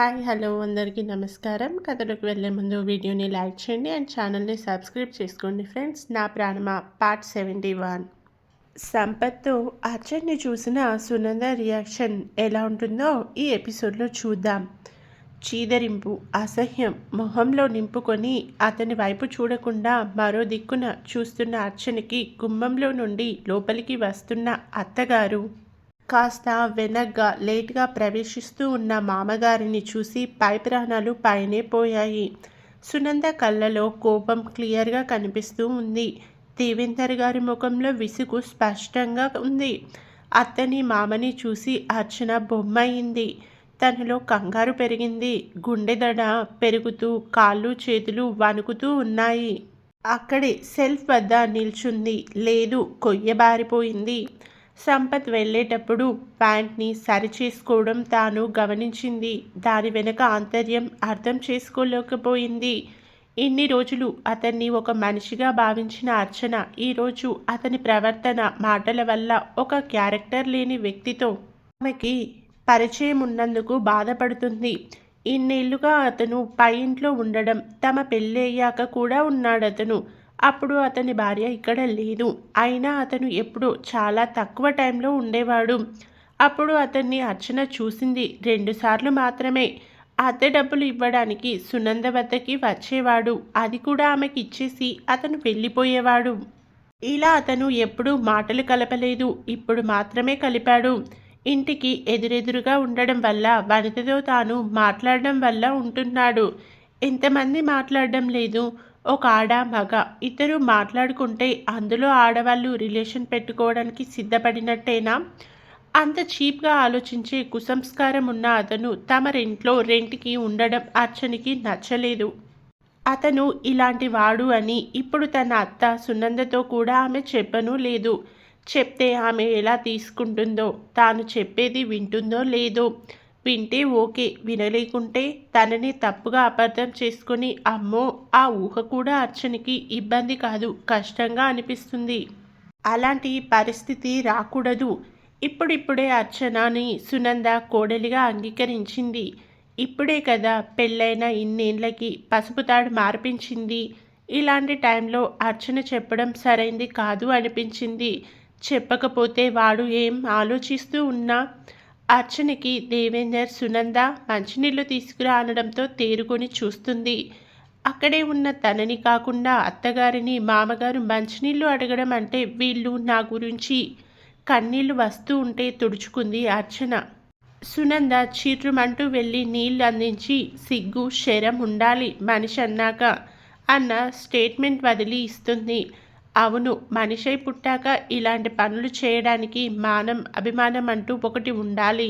Hi hello అందరికీ నమస్కారం. కథలోకి వెళ్ళే ముందు వీడియోని లైక్ చేయండి అండ్ ఛానల్ని సబ్స్క్రైబ్ చేసుకోండి ఫ్రెండ్స్. నా ప్రాణమ పార్ట్ సెవెంటీ వన్. సంపత్తో అర్చన్ని చూసిన సునంద రియాక్షన్ ఎలా ఉంటుందో ఈ ఎపిసోడ్లో చూద్దాం. చీదరింపు అసహ్యం మొహంలో నింపుకొని అతని వైపు చూడకుండా మరో దిక్కున చూస్తున్న అర్చనకి గుమ్మంలో నుండి లోపలికి వస్తున్న అత్తగారు కాస్త వెనగ్గా లేట్గా ప్రవేశిస్తూ ఉన్న మామగారిని చూసి పై ప్రాణాలు పైనే పోయాయి. సునంద కళ్ళలో కోపం క్లియర్గా కనిపిస్తూ ఉంది. దేవేందర్ గారి ముఖంలో విసుగు స్పష్టంగా ఉంది. అత్తని మామని చూసి అర్చన బొమ్మయింది తనలో కంగారు పెరిగింది. గుండెదడ పెరుగుతూ కాళ్ళు చేతులు వణుకుతూ ఉన్నాయి. అక్కడే సెల్ఫ్ వద్ద నిల్చుంది. లేదు కొయ్యబారిపోయింది సంపత్ వెళ్ళేటప్పుడు ప్యాంట్ని సరిచేసుకోవడం తాను గమనించింది. దాని వెనక ఆంతర్యం అర్థం చేసుకోలేకపోయింది. ఇన్ని రోజులు అతన్ని ఒక మనిషిగా భావించిన అర్చన ఈరోజు అతని ప్రవర్తన మాటల వల్ల ఒక క్యారెక్టర్ లేని వ్యక్తితో ఆమెకి పరిచయం ఉన్నందుకు బాధపడుతుంది. ఇన్నేళ్ళుగా అతను పై ఇంట్లో ఉండడం తమ పెళ్ళయ్యాక కూడా ఉన్నాడతను. అప్పుడు అతని భార్య ఇక్కడ లేదు. అయినా అతను ఎప్పుడూ చాలా తక్కువ టైంలో ఉండేవాడు. అప్పుడు అతన్ని అర్చన చూసింది. రెండుసార్లు మాత్రమే అద్దె డబ్బులు ఇవ్వడానికి సునంద వద్దకి వచ్చేవాడు. అది కూడా ఆమెకి ఇచ్చేసి అతను వెళ్ళిపోయేవాడు. ఇలా అతను ఎప్పుడూ మాటలు కలపలేదు. ఇప్పుడు మాత్రమే కలిపాడు. ఇంటికి ఎదురెదురుగా ఉండడం వల్ల వనితతో తాను మాట్లాడడం వల్ల ఉంటున్నాడు. ఎంతమంది మాట్లాడడం లేదు. ఒక ఆడ మగ ఇద్దరు మాట్లాడుకుంటే అందులో ఆడవాళ్ళు రిలేషన్ పెట్టుకోవడానికి సిద్ధపడినట్టేనా? అంత చీప్గా ఆలోచించే కుసంస్కారం ఉన్న అతను తమరింట్లో రెంట్కి ఉండడం అర్చనికి నచ్చలేదు. అతను ఇలాంటి వాడు అని ఇప్పుడు తన అత్త సునందతో కూడా ఆమె చెప్పను లేదు. చెప్తే ఆమె ఎలా తీసుకుంటుందో తాను చెప్పేది వింటుందో లేదో వింటే ఓకే వినలేకుంటే తనని తప్పుగా అపార్థం చేసుకొని అమ్మో ఆ ఊహ కూడా అర్చనకి ఇబ్బంది కాదు కష్టంగా అనిపిస్తుంది. అలాంటి పరిస్థితి రాకూడదు. ఇప్పుడిప్పుడే అర్చనని సునంద కోడలిగా అంగీకరించింది. ఇప్పుడే కదా పెళ్ళైన ఇన్నేళ్ళకి పసుపు తాడు మార్పించింది. ఇలాంటి టైంలో అర్చన చెప్పడం సరైంది కాదు అనిపించింది. చెప్పకపోతే వాడు ఏం ఆలోచిస్తూ ఉన్నా? అర్చనకి దేవేందర్ సునంద మంచినీళ్ళు తీసుకురా అనడంతో తేరుకొని చూస్తుంది. అక్కడే ఉన్న తనని కాకుండా అత్తగారిని మామగారు మంచినీళ్ళు అడగడం అంటే వీళ్ళు నా గురించి కన్నీళ్ళు వస్తూ ఉంటే తుడుచుకుంది అర్చన. సునంద చీట్రుమంటూ వెళ్ళి నీళ్ళు అందించి సిగ్గు శరం ఉండాలి మనిషి అన్నాక అన్న స్టేట్మెంట్ వదిలి ఇస్తుంది. అవును మనిషై పుట్టాక ఇలాంటి పనులు చేయడానికి మానం అభిమానం అంటూ ఒకటి ఉండాలి.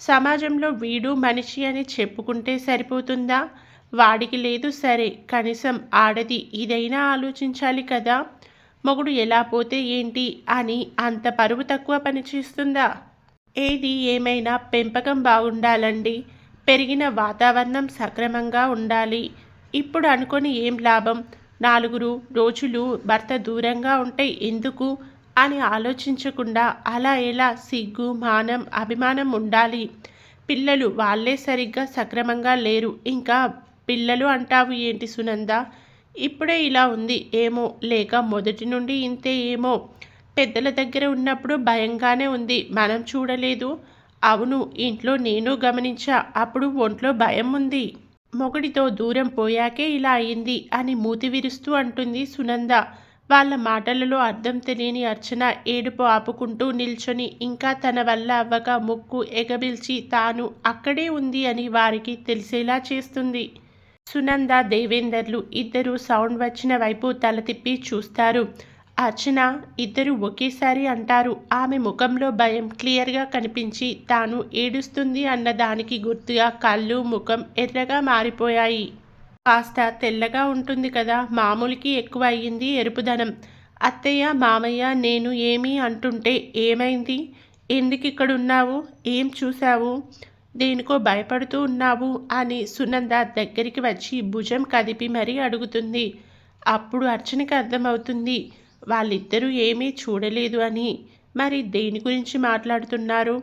సమాజంలో వీడు మనిషి అని చెప్పుకుంటే సరిపోతుందా? వాడికి లేదు సరే కనీసం ఆడది ఇదైనా ఆలోచించాలి కదా. మొగుడు ఎలా పోతే ఏంటి అని అంత పరువు తక్కువ పనిచేస్తుందా ఏది ఏమైనా పెంపకం బాగుండాలండి. పెరిగిన వాతావరణం సక్రమంగా ఉండాలి. ఇప్పుడు అనుకొని ఏం లాభం? నాలుగురు రోజులు భర్త దూరంగా ఉంటే ఎందుకు అని ఆలోచించకుండా అలా ఎలా సిగ్గు మానం అభిమానం ఉండాలి? పిల్లలు వాళ్ళే సరిగ్గా సక్రమంగా లేరు. ఇంకా పిల్లలు అంటావు ఏంటి సునంద? ఇప్పుడే ఇలా ఉంది. ఏమో? లేక మొదటి నుండి ఇంతే ఏమో? పెద్దల దగ్గర ఉన్నప్పుడు భయంగానే ఉంది. మనం చూడలేదు. అవును ఇంట్లో నేను గమనించా. అప్పుడు ఒంట్లో భయం ఉంది. మొగుడితో దూరం పోయాకే ఇలా అయింది అని మూతి విరుస్తూ అంటుంది సునంద. వాళ్ళ మాటలలో అర్థం తెలియని అర్చన ఏడుపు ఆపుకుంటూ నిల్చొని ఇంకా తన వల్ల అవ్వక ముక్కు ఎగబిల్చి తాను అక్కడే ఉంది అని వారికి తెలిసేలా చేస్తుంది. సునంద దేవేందర్లు ఇద్దరు సౌండ్ వచ్చిన వైపు తల తిప్పి చూస్తారు. అర్చన ఇద్దరు ఒకేసారి అంటారు ఆమె ముఖంలో భయం క్లియర్గా కనిపించి తాను ఏడుస్తుంది అన్న దానికి గుర్తుగా కళ్ళు ముఖం ఎర్రగా మారిపోయాయి. కాస్త తెల్లగా ఉంటుంది కదా మామూలుకి ఎక్కువ అయ్యింది ఎరుపుదనం. అత్తయ్య మామయ్య నేను ఏమీ అంటుంటే ఏమైంది? ఎందుకు ఇక్కడ ఉన్నావు ఏం చూశావు? దేనికో భయపడుతూ ఉన్నావు? అని సునంద దగ్గరికి వచ్చి భుజం కదిపి మరీ అడుగుతుంది. అప్పుడు అర్చనకి అర్థమవుతుంది వాళ్ళిద్దరూ ఏమీ చూడలేదు అని మరి దేని గురించి మాట్లాడుతున్నారు?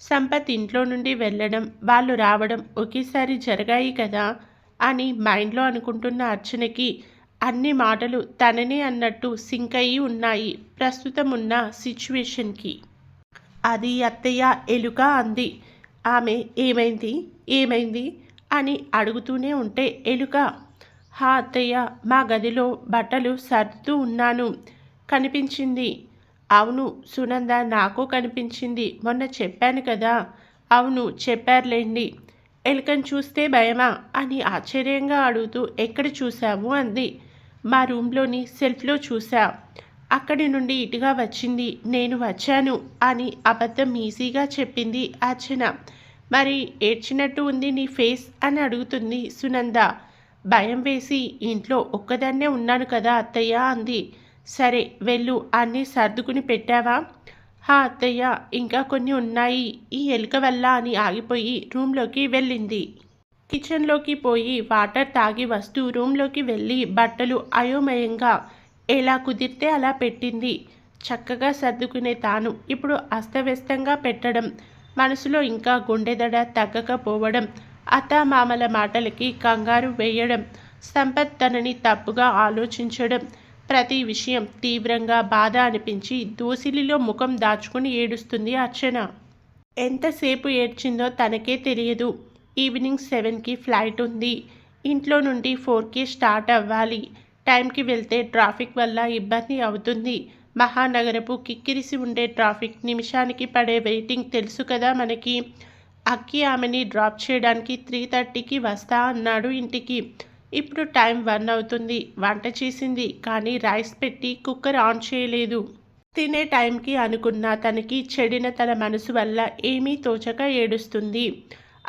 సంపత్ ఇంట్లో నుండి వెళ్ళడం వాళ్ళు రావడం ఒకేసారి జరగాయి కదా అని మైండ్లో అనుకుంటున్న అర్చనకి అన్ని మాటలు తననే అన్నట్టు సింక్ అయ్యి ఉన్నాయి ప్రస్తుతం ఉన్న సిచ్యువేషన్కి. అది అత్తయ్య ఎలుక అంది. ఆమె ఏమైంది? ఏమైంది? అని అడుగుతూనే ఉంటే ఎలుక హా అత్తయ్య మా గదిలో బట్టలు సర్దుతూ ఉన్నాను. కనిపించింది. అవును సునంద నాకు కనిపించింది. మొన్న చెప్పాను కదా. అవును చెప్పారులేండి. ఎలుకను చూస్తే భయమా? అని ఆశ్చర్యంగా అడుగుతూ ఎక్కడ చూశావు? అంది. మా రూమ్లోని సెల్ఫ్లో చూశా. అక్కడి నుండి ఇటుగా వచ్చింది. నేను వచ్చాను అని అబద్ధం ఈజీగా చెప్పింది అర్చన. మరి ఏడ్చినట్టు ఉంది నీ ఫేస్? అని అడుగుతుంది సునంద. భయం వేసి ఇంట్లో ఒక్కదాన్నే ఉన్నాను కదా అత్తయ్య అంది. సరే వెళ్ళు. అన్నీ సర్దుకుని పెట్టావా? హా అత్తయ్య ఇంకా కొన్ని ఉన్నాయి. ఈ ఎలుక వల్ల అని ఆగిపోయి రూమ్లోకి వెళ్ళింది. కిచెన్లోకి పోయి వాటర్ తాగి వస్తూ రూమ్లోకి వెళ్ళి బట్టలు అయోమయంగా ఎలా కుదిరితే అలా పెట్టింది. చక్కగా సర్దుకునే తాను. ఇప్పుడు అస్తవ్యస్తంగా పెట్టడం మనసులో ఇంకా గుండెదడ తగ్గకపోవడం అత్తామామల మాటలకి కంగారు వేయడం సంపత్ తనని తప్పుగా ఆలోచించడం ప్రతి విషయం తీవ్రంగా బాధ అనిపించి దోసిలిలో ముఖం దాచుకుని ఏడుస్తుంది అర్చన. ఎంతసేపు ఏడ్చిందో తనకే తెలియదు. ఈవినింగ్ సెవెన్కి ఫ్లైట్ ఉంది. ఇంట్లో నుండి ఫోర్కి స్టార్ట్ అవ్వాలి. టైంకి వెళ్తే ట్రాఫిక్ వల్ల ఇబ్బంది అవుతుంది. మహానగరపు కిక్కిరిసి ఉండే ట్రాఫిక్ నిమిషానికి పడే వెయిటింగ్ తెలుసు కదా మనకి. అక్కి ఆమెని డ్రాప్ చేయడానికి త్రీ థర్టీకి వస్తా అన్నాడు ఇంటికి. ఇప్పుడు టైం వన్ అవుతుంది. వంట చేసింది కానీ రైస్ పెట్టి కుక్కర్ ఆన్ చేయలేదు. తినే టైంకి అనుకున్న తనకి చెడిన తన మనసు వల్ల ఏమీ తోచక ఏడుస్తుంది.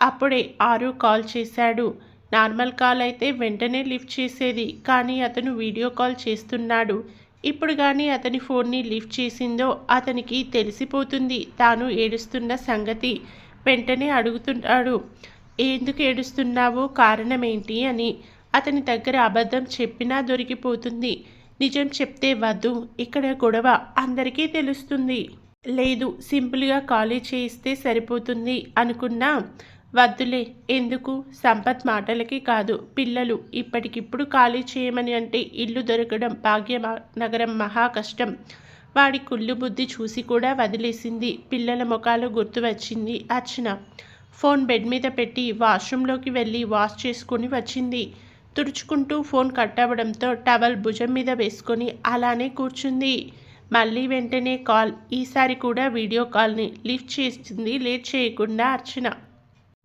అప్పుడే ఆరు కాల్ చేశాడు. నార్మల్ కాల్ అయితే వెంటనే లిఫ్ట్ చేసేది కానీ అతను వీడియో కాల్ చేస్తున్నాడు. ఇప్పుడు కానీ అతని ఫోన్ని లిఫ్ట్ చేసిందో అతనికి తెలిసిపోతుంది. తాను ఏడుస్తున్న సంగతి వెంటనే అడుగుతున్నాడు. ఎందుకు ఏడుస్తున్నావు? కారణమేంటి? అని అతని దగ్గర అబద్ధం చెప్పినా దొరికిపోతుంది. నిజం చెప్తే వద్దు. ఇక్కడ గొడవ అందరికీ తెలుస్తుంది. లేదు సింపుల్గా ఖాళీ చేయిస్తే సరిపోతుంది అనుకున్నా వద్దులే. ఎందుకు? సంపత్ మాటలకి కాదు. పిల్లలు ఇప్పటికిప్పుడు ఖాళీ చేయమని అంటే ఇల్లు దొరకడం భాగ్య నగరం మహా కష్టం. వాడి కుళ్ళు బుద్ధి చూసి కూడా వదిలేసింది. పిల్లల ముఖాలు గుర్తు వచ్చింది అర్చన. ఫోన్ బెడ్ మీద పెట్టి వాష్రూమ్లోకి వెళ్ళి వాష్ చేసుకుని వచ్చింది. తుడుచుకుంటూ ఫోన్ కట్ అవ్వడంతో టవల్ భుజం మీద వేసుకొని అలానే కూర్చుంది. మళ్ళీ వెంటనే కాల్ ఈసారి కూడా వీడియో కాల్ని లిఫ్ట్ చేసింది లేట్ చేయకుండా అర్చన.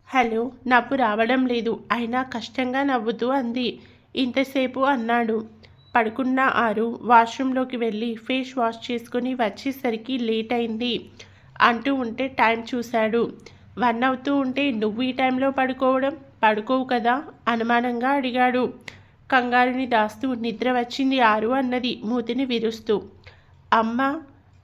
హలో నవ్వు రావడం లేదు. అయినా కష్టంగా నవ్వుతూ అంది. ఇంతసేపు అన్నాడు. పడుకున్న ఆరు వాష్రూమ్లోకి వెళ్ళి ఫేస్ వాష్ చేసుకుని వచ్చేసరికి లేట్ అయింది. అంటూ ఉంటే టైం చూశాడు. వన్ అవుతూ ఉంటే నువ్వు ఈ టైంలో పడుకోవడం? పడుకోవు కదా? అనుమానంగా అడిగాడు. కంగారుని దాస్తూ నిద్ర వచ్చింది ఆరు అన్నది మూతిని విరుస్తూ. అమ్మ!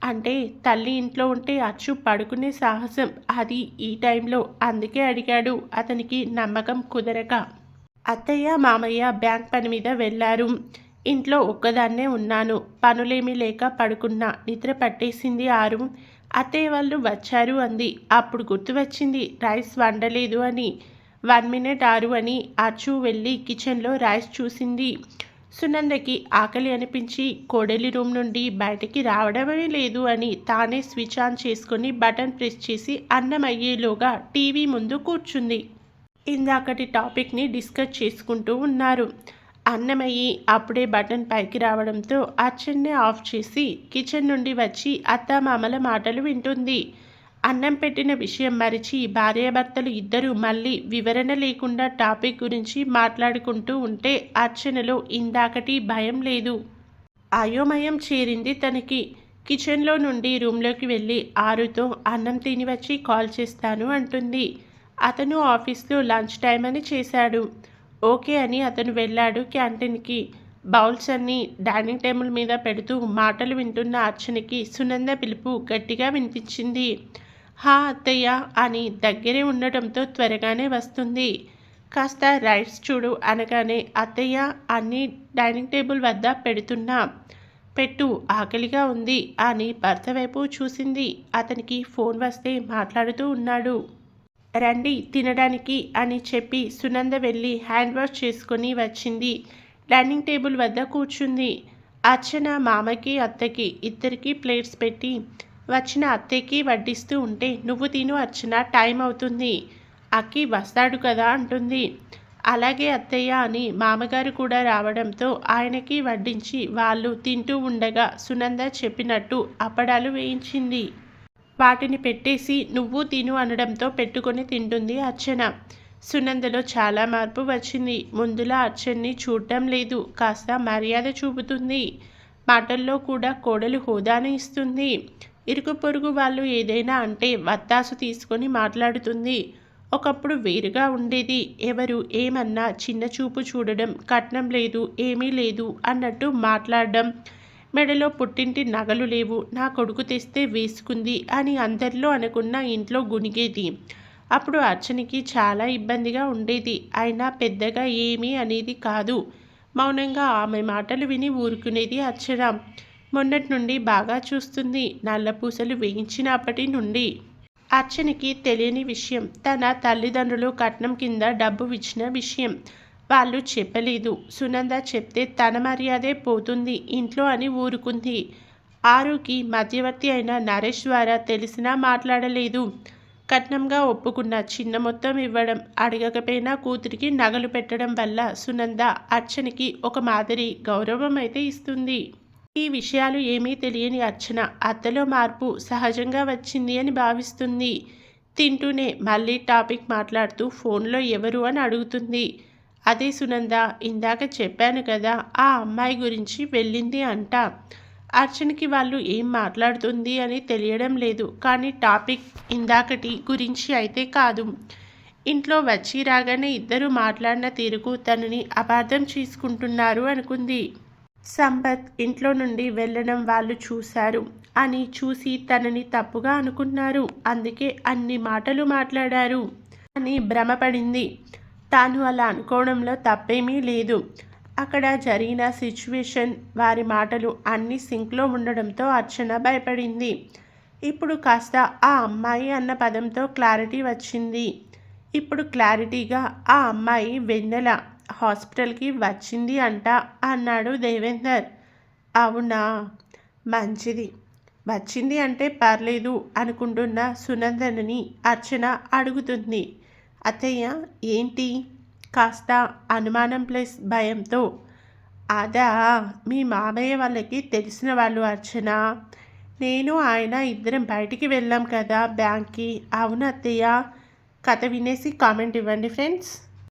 అంటే తల్లి ఇంట్లో ఉంటే అచ్చు పడుకునే సాహసం అది ఈ టైంలో అందుకే అడిగాడు. అతనికి నమ్మకం కుదరక. అత్తయ్య మామయ్య బ్యాంక్ పని మీద వెళ్ళారు. ఇంట్లో ఒక్కదాన్నే ఉన్నాను. పనులేమీ లేక పడుకున్నా. నిద్ర పట్టేసింది ఆరు. అత్తయ్య వాళ్ళు వచ్చారు అంది. అప్పుడు గుర్తు వచ్చింది రైస్ వండలేదు అని. వన్ మినిట్ ఆరు అని అచ్చు వెళ్ళి కిచెన్లో రైస్ చూసింది. సునందకి ఆకలి అనిపించి కోడలి రూమ్ నుండి బయటికి రావడమే లేదు అని తానే స్విచ్ ఆన్ చేసుకుని బటన్ ప్రెస్ చేసి అన్నం అయ్యేలోగా టీవీ ముందు కూర్చుంది. ఇందాకటి టాపిక్ని డిస్కస్ చేసుకుంటూ ఉన్నారు. అన్నమయ్యి అప్పుడే బటన్ పైకి రావడంతో అచ్చన్నే ఆఫ్ చేసి కిచెన్ నుండి వచ్చి అత్తామామల మాటలు వింటుంది. అన్నం పెట్టిన విషయం మరిచి భార్యాభర్తలు ఇద్దరు మళ్ళీ వివరణ లేకుండా టాపిక్ గురించి మాట్లాడుకుంటూ ఉంటే అర్చనలో ఇందాకటి భయం లేదు. అయోమయం చేరింది తనకి. కిచెన్లో నుండి రూమ్లోకి వెళ్ళి ఆరుతో అన్నం తిని వచ్చి కాల్ చేస్తాను అంటుంది. అతను ఆఫీస్లో లంచ్ టైం అని చేశాడు. ఓకే అని అతను వెళ్ళాడు క్యాంటీన్కి. బౌల్స్ అన్నీ డైనింగ్ టేబుల్ మీద పెడుతూ మాటలు వింటున్న అర్చనకి సునంద పిలుపు గట్టిగా వినిపించింది. హా అత్తయ్య అని దగ్గరే ఉండటంతో త్వరగానే వస్తుంది. కాస్త రైట్స్ చూడు అనగానే అత్తయ్య అన్ని డైనింగ్ టేబుల్ వద్ద పెడుతున్నా. పెట్టు ఆకలిగా ఉంది అని భర్త వైపు చూసింది. అతనికి ఫోన్ వస్తే మాట్లాడుతూ ఉన్నాడు. రండి తినడానికి అని చెప్పి సునంద వెళ్ళి హ్యాండ్ వాష్ చేసుకొని వచ్చింది. డైనింగ్ టేబుల్ వద్ద కూర్చుంది. అర్చన మామకి అత్తకి ఇద్దరికి ప్లేట్స్ పెట్టి వచ్చిన అత్తయ్యకి వడ్డిస్తూ ఉంటే నువ్వు తిను అర్చన టైం అవుతుంది. అక్కి వస్తాడు కదా అంటుంది. అలాగే అత్తయ్య అని మామగారు కూడా రావడంతో ఆయనకి వడ్డించి వాళ్ళు తింటూ ఉండగా సునంద చెప్పినట్టు అప్పడాలు వేయించింది. వాటిని పెట్టేసి నువ్వు తిను అనడంతో పెట్టుకొని తింటుంది అర్చన. సునందలో చాలా మార్పు వచ్చింది. ముందులా అర్చన్ని చూడటం లేదు. కాస్త మర్యాద చూపుతుంది. మాటల్లో కూడా కోడలు హోదాను ఇస్తుంది. ఇరుగు పొరుగు వాళ్ళు ఏదైనా అంటే వత్తాసు తీసుకొని మాట్లాడుతుంది. ఒకప్పుడు వేరుగా ఉండేది. ఎవరు ఏమన్నా చిన్న చూపు చూడడం కట్నం లేదు ఏమీ లేదు అన్నట్టు మాట్లాడడం. మెడలో పుట్టింటి నగలు లేవు. నా కొడుకు తెస్తే వేసుకుంది అని అందరిలో అనుకున్న ఇంట్లో గునిగేది. అప్పుడు అర్చనకి చాలా ఇబ్బందిగా ఉండేది. అయినా పెద్దగా ఏమీ అనేది కాదు. మౌనంగా ఆమె మాటలు విని ఊరుకునేది అర్చన. మొన్నటి నుండి బాగా చూస్తుంది. నల్ల పూసలు వేయించినప్పటి నుండి. అర్చనకి తెలియని విషయం. తన తల్లిదండ్రులు కట్నం కింద డబ్బు ఇచ్చిన విషయం. వాళ్ళు చెప్పలేదు. సునంద చెప్తే తన మర్యాదే పోతుంది. ఇంట్లో అని ఊరుకుంది. ఆరుకి మధ్యవర్తి అయిన నరేష్ ద్వారా తెలిసినా మాట్లాడలేదు. కట్నంగా ఒప్పుకున్న చిన్న మొత్తం ఇవ్వడం అడగకపోయినా కూతురికి నగలు పెట్టడం వల్ల సునంద అర్చనకి ఒక మాదిరి గౌరవం అయితే ఇస్తుంది. ఈ విషయాలు ఏమీ తెలియని అర్చన. అత్తలో మార్పు సహజంగా వచ్చింది అని భావిస్తుంది. తింటూనే మళ్ళీ టాపిక్ మాట్లాడుతూ ఫోన్లో ఎవరు అని అడుగుతుంది. అదే సునంద ఇందాక చెప్పాను కదా ఆ అమ్మాయి గురించి వెళ్ళింది అంట. అర్చనకి వాళ్ళు ఏం మాట్లాడుతుంది అని తెలియడం లేదు. కానీ టాపిక్ ఇందాకటి గురించి అయితే కాదు. ఇంట్లో వచ్చి రాగానే ఇద్దరు మాట్లాడిన తీరుకు తనని అపార్థం చేసుకుంటున్నారు అనుకుంది. సంపత్ ఇంట్లో నుండి వెళ్ళడం వాళ్ళు చూశారు. అని చూసి తనని తప్పుగా అనుకున్నారు అందుకే అన్ని మాటలు మాట్లాడారు. అని భ్రమపడింది. తాను అలా అనుకోవడంలో తప్పేమీ లేదు. అక్కడ జరిగిన సిచ్యువేషన్ వారి మాటలు అన్ని సింక్లో ఉండడంతో అర్చన భయపడింది. ఇప్పుడు కాస్త ఆ అమ్మాయి అన్న పదంతో క్లారిటీ వచ్చింది. ఇప్పుడు క్లారిటీగా ఆ అమ్మాయి వెన్నెల హాస్పిటల్కి వచ్చింది అంట అన్నాడు దేవేందర్. అవునా? మంచిది. వచ్చింది అంటే పర్లేదు అనుకుంటున్న సునందనని అర్చన అడుగుతుంది. అత్తయ్య ఏంటి? కాస్త అనుమానం ప్లస్ భయంతో. అదా మీ మామయ్య వాళ్ళకి తెలిసిన వాళ్ళు అర్చన. నేను ఆయన ఇద్దరం బయటికి వెళ్ళాం కదా బ్యాంక్కి. అవును అత్తయ్య. కథ వినేసి కామెంట్ ఇవ్వండి ఫ్రెండ్స్.